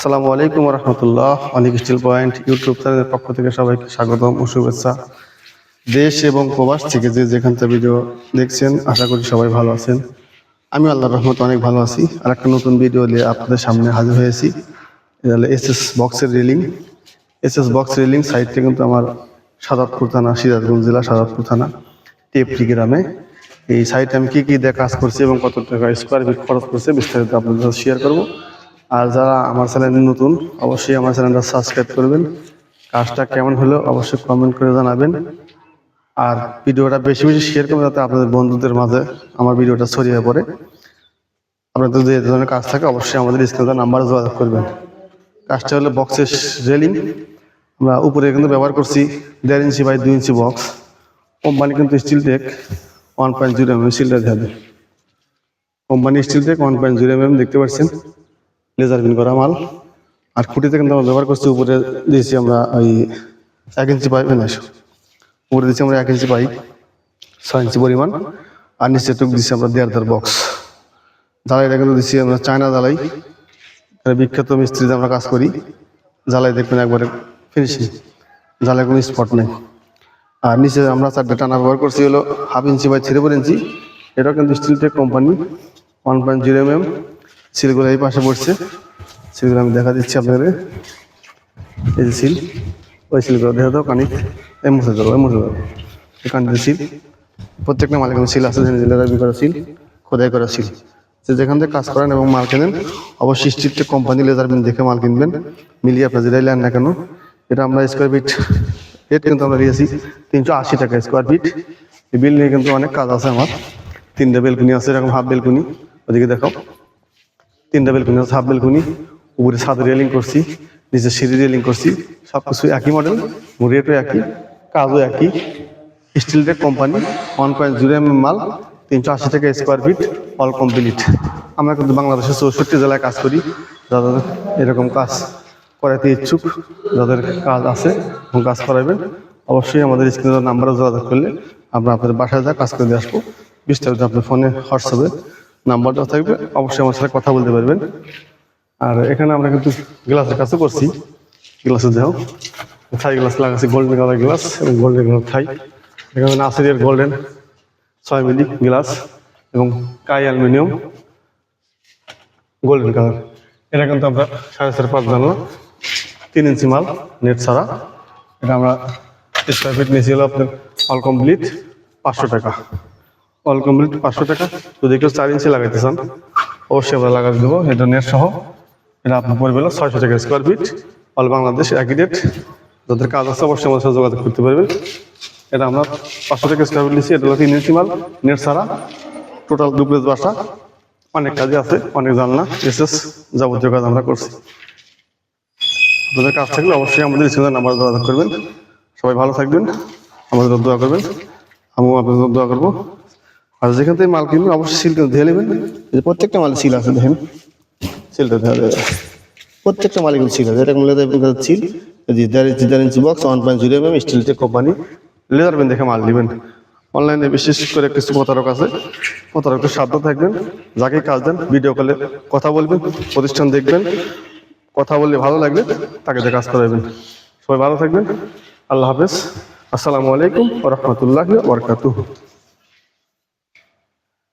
আসসালামু আলাইকুম রহমতুল্লাহ, অনেক স্টিল পয়েন্ট ইউটিউব চ্যানেলের পক্ষ থেকে সবাইকে স্বাগতম ও শুভেচ্ছা। দেশ এবং প্রবাস থেকে যে যেখান থেকে ভিডিও দেখছেন, আশা করি সবাই ভালো আছেন। আমি আল্লাহর রহমত অনেক ভালো আছি। আর একটা নতুন ভিডিও নিয়ে আপনাদের সামনে হাজির হয়েছি। এটা এস এস বক্সের railing. S S box railing সাইটটা কিন্তু আমার সাদাতপুর থানা, সিরাজগঞ্জ জেলা সাদাতপুর থানা টেপরি গ্রামে। এই সাইটে আমি কী কী দিয়ে কাজ করছি এবং কত টাকা স্কোয়ার ফিট খরচ করছে বিস্তারিত আপনাদের সাথে শেয়ার করব। আর যারা আমার চ্যানেল নতুন, অবশ্যই আমার চ্যানেলটা সাবস্ক্রাইব করবেন। কাজটা কেমন হলো অবশ্যই কমেন্ট করে জানাবেন। আর ভিডিওটা বেশি বেশি শেয়ার করবেন যাতে আপনাদের বন্ধুদের মাঝে আমার ভিডিওটা ছড়িয়ে পড়ে। আপনাদের এই ধরনের কাজ থাকে, অবশ্যই আমাদের স্ক্রিনে নাম্বারে যোগাযোগ করবেন। কাজটা হলো বক্সের রেলিং আমরা উপরে কিন্তু ব্যবহার করছি দেড় ইঞ্চি বাই দুই ইঞ্চি বক্স কোম্পানি কিন্তু steel tech one point zero M M স্টিলটা দেবে company steel tech one point zero M M দেখতে পাচ্ছেন। লেজার বিন করা মাল। আর খুঁটিতে কিন্তু আমরা ব্যবহার করছি, উপরে দিয়েছি আমরা ওই এক ইঞ্চি পাইপ উপরে দিয়েছি আমরা এক ইঞ্চি পাইপ, ছয় ইঞ্চি পরিমাণ। আর নিচে টুক দিচ্ছি আমরা দেড় দেড় বক্স। জ্বালাইটা কিন্তু দিচ্ছি আমরা চায়না জ্বালাই। বিখ্যাত মিস্ত্রিতে আমরা কাজ করি। জ্বালাই দেখবেন একবারে ফিনিশিং জ্বালায় কোনো স্পট নেই। আর নিচে আমরা চারটে টানা ব্যবহার করছি, হলো half inch by three four inch. এটাও কিন্তু steel tech company one point zero M M সিলগুলো এই পাশে পড়ছে। সিলগুলো আমি দেখা দিচ্ছি আপনাদের। এই যে সিল, ওই সিলগুলো দেখা দাও কানি এই মুছে দেবো এই মুছে দেবো এই কানিতে সিল। প্রত্যেকটা মালিক সিল আছে জেনারেল করা সিল, খোদাই করা সিল। যে যেখান থেকে কাজ করেন এবং মাল কেনেন অবশ্যই স্ট্রিক্টে কোম্পানি লেজার বিন দেখে মাল কিনবেন। মিলিয়ে আপনার যেটাই নেন না কেন, এটা আমরা স্কোয়ার ফিট রেট কিন্তু আমরা দিয়েছি তিনশো আশি টাকা স্কোয়ার ফিট এই বিল নিয়ে কিন্তু অনেক কাজ আছে আমার। তিনটে বেলকুনি আছে, এরকম হাফ বেলকুনি। ওদিকে দেখাও। তিনটা বেলকুনি হাফ বেলকুনি উপরে ছাদে রেলিং করছি, নিচে সিঁড়ি রেলিং করছি সব কিছু একই মডেল রেটও একই, কাজও একই steel tech company one point zero M মাল, তিনশো আশি টাকা স্কোয়ার ফিট অল কমপ্লিট আমরা কিন্তু বাংলাদেশের চৌষট্টি জেলায় কাজ করি, যাদের এরকম কাজ করাতে ইচ্ছুক, যাদের কাজ আছে, এবং কাজ করাবেন, অবশ্যই আমাদের স্ক্রিনের নাম্বারে যোগাযোগ করলে আমরা আপনাদের বাসায় যা কাজ করে দিয়ে আসব, বিস্তারিত আপনার ফোনে, হোয়াটসঅ্যাপে নাম্বার দেওয়া থাকবে। অবশ্যই আমার সাথে কথা বলতে পারবেন। আর এখানে আমরা কিন্তু গ্লাসের কাছে করছি। গ্লাসের দেহ থাই গ্লাস লাগাচ্ছি, গোল্ডেন কালার গ্লাস এবং গোল্ডেন কালার থাই। এখানে নাসিরের গোল্ডেন ছয় মিলি গ্লাস এবং কাই অ্যালুমিনিয়াম গোল্ডেন কালার। এটা কিন্তু আমরা সাড়ে চার পাঁচ জানলাম তিন ইঞ্চি মাল, নেট ছাড়া। এটা আমরা স্কোয়ার ফিট নিয়েছি হলো আপনার অল কমপ্লিট পাঁচশো টাকা। অল কমপ্লিট পাঁচশো টাকা। যদি কেউ চার ইঞ্চি লাগাইতে চান, অবশ্যই আমরা লাগাতে দেবো। এটা নেট সহ। এটা আপনার পড়বে হলো ছয়শো টাকা স্কোয়ার ফিট অল বাংলাদেশ একই রেট যাদের কাজ আছে, অবশ্যই আমাদের সাথে যোগাযোগ করতে পারবেন এটা আমরা পাঁচশো টাকা স্কোয়ার ফিট নিচ্ছি। এটা হলো তিন ইঞ্চি মাল নেট ছাড়া। টোটাল ডুপ্লেস বাসা। অনেক কাজে আছে, অনেক জানলা, এসএস যাবতীয় কাজ আমরা করছি। আপনাদের কাজ থাকলে অবশ্যই আমাদের স্ক্রিনের নাম্বার যোগাযোগ করবেন। সবাই ভালো থাকবেন। আমাদের দোয়া করবেন। আমিও আপনাদের দোয়া করব। আর যেখান থেকে মাল কিনবেন অবশ্যই সিল কিন্তু ধুয়ে নেবেন। প্রত্যেকটা মাল সিল আছে দেখেন। সিলটা ধোয়া দেবে প্রত্যেকটা মালিক সিল আছে। এটা লেদার সিল। দেড় inch box one point zero M steel tech company leather Ben দেখে মাল নেবেন। অনলাইনে বিশেষ করে কিছু প্রতারক আছে। প্রতারক সাধ্য থাকবেন। যাকে কাজ দেন ভিডিও কলে কথা বলবেন প্রতিষ্ঠান দেখবেন। কথা বললে ভালো লাগবে তাকে দিয়ে কাজ করাবেন। সবাই ভালো থাকবেন। আল্লাহ হাফেজ। আসসালামু আলাইকুম রহমতুল্লাহ বরকাতুহ।